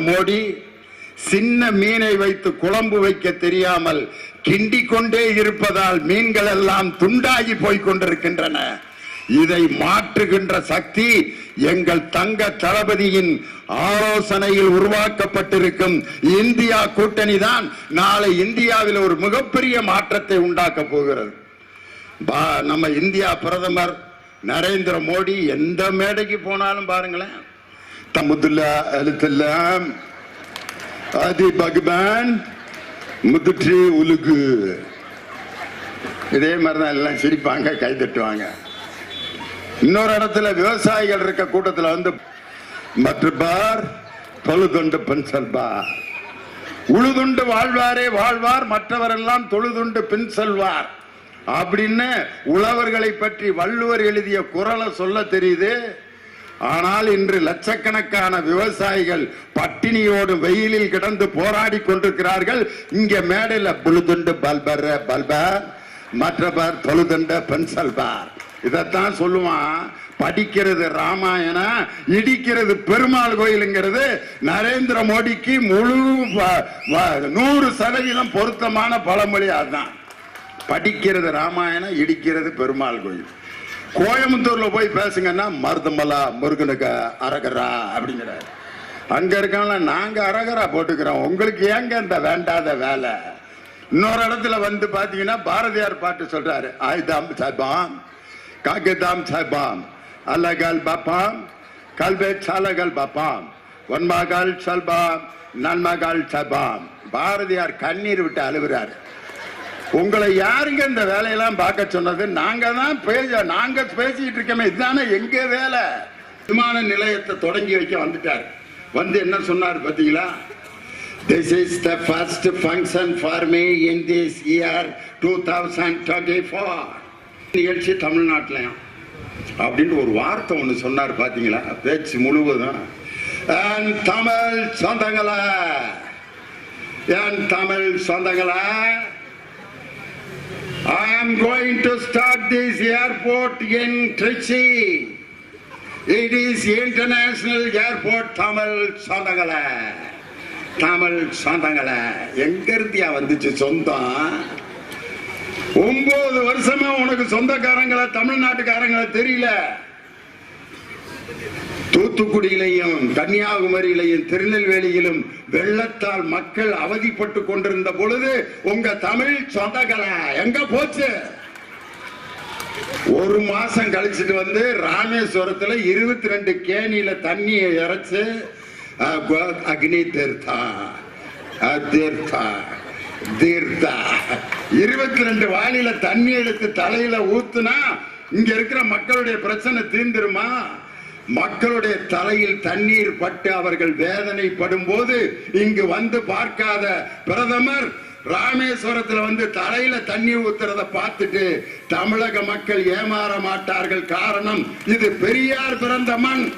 மோடி சின்ன மீனை வைத்து குழம்பு வைக்க தெரியாமல் கிண்டி கொண்டே இருப்பதால் மீன்கள் எல்லாம் துண்டாகி போய்கொண்டிருக்கின்றன இதை மாற்றுகின்ற சக்தி எங்கள் தங்க தளபதியின் ஆலோசனையில் உருவாக்கப்பட்டிருக்கும் இந்தியா கூட்டணி தான் நாளை இந்தியாவில் ஒரு மிகப்பெரிய மாற்றத்தை உண்டாக்க போகிறது. பா- நம்ம இந்தியா பிரதமர் நரேந்திர மோடி எந்த மேடைக்கு போனாலும் பாருங்களேன். முதுல்லா எழுத்தெல்லாம் ஆதி பகவான் முதுற்றி உலுகு இதே மாதிரி தான் எல்லாம் சிரிப்பாங்க கை தட்டுவாங்க இன்னொரு இடத்துல விவசாயிகள் இருக்க கூட்டத்தில் வந்து மற்ற பார் தொழுதுண்டு பென்சல் உழுதுண்டு வாழ்வாரே வாழ்வார் மற்றவரெல்லாம் தொழுதுண்டு பின் செல்வார் அப்படின்னு உழவர்களை பற்றி வள்ளுவர் எழுதிய குரலை சொல்ல தெரியுது ஆனால் இன்று லட்சக்கணக்கான விவசாயிகள் பட்டினியோடு வெயிலில் கிடந்து போராடி கொண்டிருக்கிறார்கள். இங்க மேடையில் புழுதுண்டு பல்பர் பல்பர். மற்றவர் தொழுதுண்ட பென்சல் பார். இதைத்தான் சொல்லுவான். படிக்கிறது ராமாயணம் இடிக்கிறது பெருமாள் கோயிலுங்கிறது நரேந்திர மோடிக்கு முழு நூறு சதவீதம் பொருத்தமான பழமொழி அதுதான். படிக்கிறது ராமாயணம் இடிக்கிறது பெருமாள் கோயில். கோயம்புத்தூர்ல போய் பேசுங்கன்னா மருதமலா முருகனுக்கு அரகரா அப்படிங்கிறாரு. அங்க இருக்கவங்கள நாங்க அரகரா போட்டுக்கிறோம். உங்களுக்கு ஏங்க இந்த வேண்டாத வேலை? இன்னொரு இடத்துல வந்து பாத்தீங்கன்னா பாரதியார் பாட்டு சொல்றாரு. ஆயுதாம் சாபாம் காகிதாம் சாபாம் அல்லகால் பாப்பாம் கல்வே சாலகால் பாப்பாம் ஒன்மகள் சல்பாம் நன்மகால் சபாம் பாரதியார் கண்ணீர் விட்டு அழுகிறார். உங்களை யாருங்க இந்த வேலையெல்லாம் பார்க்க சொன்னது? நாங்க தான் பேச நாங்க பேசிட்டு இருக்கோமே. இதுதானே எங்க வேலை? விமான நிலையத்தை தொடங்கி வைக்க வந்துட்டார். வந்து என்ன சொன்னார் பாத்தீங்களா? This is the first function for me in this year 2024. நிகழ்ச்சி தமிழ்நாட்டிலையும். அப்படின்னு ஒரு வார்த்தை ஒன்று சொன்னார் பாத்தீங்களா? பேச்சு முழுவதும். என் தமிழ் சொந்தங்களா என் Tamil சொந்தங்களா I am going to start this airport in Trichy. It is international airport Tamil சொந்தங்கள Tamil சொந்தங்கள எங்க இருந்தியா வந்துச்சு சொந்தம்? ஒன்பது வருஷமா உனக்கு சொந்தக்காரங்கள தமிழ்நாட்டுக்காரங்கள தெரியல. தூத்துக்குடியிலையும் கன்னியாகுமரியிலையும் திருநெல்வேலியிலும் வெள்ளத்தால் மக்கள் அவதிப்பட்டு கொண்டிருந்த பொழுது உங்க தமிழ் சொந்தகலை எங்க போச்சு? ஒரு மாசம் கழிச்சிட்டு வந்து ராமேஸ்வரத்துல இருபத்தி ரெண்டு கேணியில தண்ணியை இறைச்சு அக்னி தீர்த்தா தீர்த்தா தீர்த்தா. இருபத்தி ரெண்டு வாளியில தண்ணி எடுத்து தலையில ஊத்துனா இங்க இருக்கிற மக்களுடைய பிரச்சனை தீர்ந்துருமா? மக்களுடைய தலையில் தண்ணீர் பட்டு அவர்கள் வேதனைப்படும் போது இங்கு வந்து பார்க்காத பிரதமர் ராமேஸ்வரத்துல வந்து தலையில தண்ணி ஊத்துறத பார்த்துட்டு தமிழக மக்கள் ஏமாற மாட்டார்கள். காரணம் இது பெரியார் பிறந்த மண்.